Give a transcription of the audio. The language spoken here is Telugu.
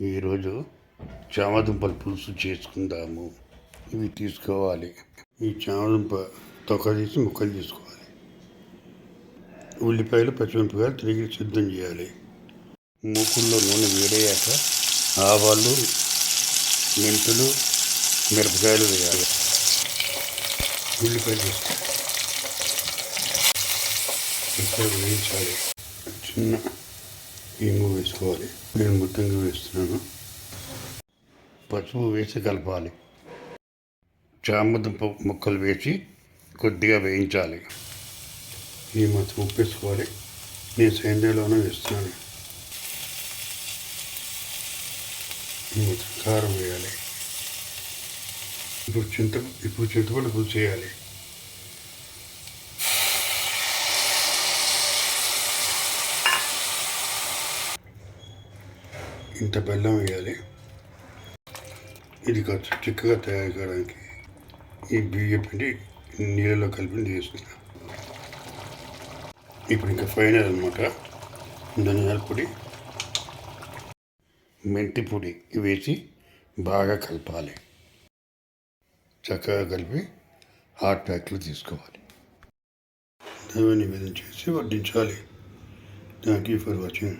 ఈరోజు చామదుంపల పులుసు చేసుకుందాము. ఇవి తీసుకోవాలి. ఈ చామదుంప తొక్క తీసి ముక్కలు తీసుకోవాలి. ఉల్లిపాయలు పచ్చిమిరపకాయలు తిరిగి సిద్ధం చేయాలి. మూకుల్లో నూనె వేడయ్యాక ఆవాలు మెంతులు మిరపకాయలు వేయాలి. ఉల్లిపాయలు వేయించాలి చిన్న ఇంగు వేసుకోవాలి. నేను మొత్తంగా వేస్తున్నాను. పసుపు వేసి కలపాలి. చామదుంప ముక్కలు వేసి కొద్దిగా వేయించాలి. ఈ మాత్రం ఉప్పు వేసుకోవాలి నేను సేంద్రియలోనే వేస్తున్నాను. ఈ కారం వేయాలి. ఇప్పుడు చింత ఇప్పుడు చింతపండు పులుసు చేయాలి. ఇంత బెల్లం వేయాలి. ఇది కొంచెం చిక్కగా తయారు కావడానికి ఈ బియ్యం పిండి నీళ్ళలో కలిపి తీసుకున్నాం ఇప్పుడు ఇంకా ఫైనల్ అనమాట ధనియాల పొడి మెంతి పొడి వేసి బాగా కలపాలి. చక్కగా కలిపి హాట్ ప్యాక్లో తీసుకోవాలి. దైవ నివేదన చేసి వడ్డించాలి. Thank you for watching